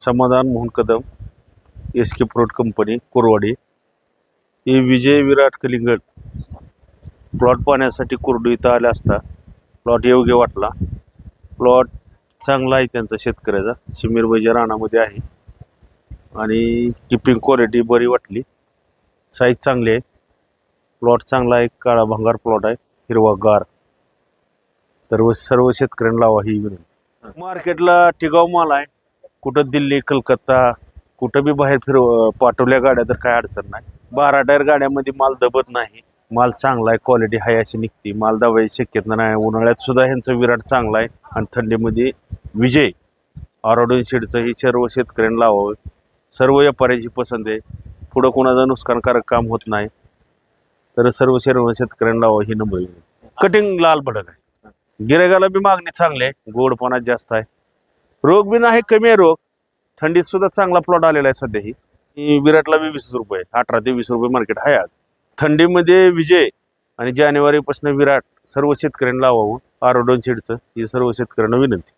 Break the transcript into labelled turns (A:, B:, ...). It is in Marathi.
A: समाधान मोहन कदम एस के प्रोट कंपनी कोरवाडी. हे विजय विराट कलिंगड. प्लॉट पाहण्यासाठी कुर्डू इथं आले असता प्लॉट योग्य वाटला. प्लॉट चांगला आहे त्यांचा शेतकऱ्याचा शिमीरबाईच्या रानामध्ये आहे. आणि किपिंग क्वालिटी बरी वाटली. साईज चांगली आहे. प्लॉट चांगला आहे काळा भंगार प्लॉट आहे हिरवागार तर सर्व शेतकऱ्यांना लावा ही विनंती. मार्केटला टिकाऊ माल आहे. कुठं दिल्ली कलकत्ता कुठं बी बाहेर फिरव पाठवल्या गाड्या तर काय अडचण नाही. बारा टायर गाड्यामध्ये माल दबत नाही. माल चांगला आहे क्वालिटी हाय अशी निघते. माल दबायची शक्यता नाही. उन्हाळ्यात सुद्धा ह्यांचं विराट चांगला आहे. आणि थंडीमध्ये विजय. आरोडून शेडचं हे सर्व शेतकऱ्यांना लावावं. सर्व व्यापाऱ्यांची पसंत आहे. पुढं कोणाचं नुकसानकारक काम होत नाही. तर सर्व सर्व शेतकऱ्यांना लावावं ही नंबर कटिंग लाल भडक आहे. गिरेगाला बी मागणी चांगली आहे. गोडपणा जास्त आहे. रोग बी आहे कमी आहे रोग. थंडीत सुद्धा चांगला प्लॉट आलेला आहे सध्या ही. विराटला वीस रुपये अठरा ते वीस रुपये मार्केट आहे आज. थंडीमध्ये विजय आणि जानेवारीपासून विराट सर्व शेतकऱ्यांना लावावं आरोडोन शेडचं ही सर्व शेतकऱ्यांना विनंती.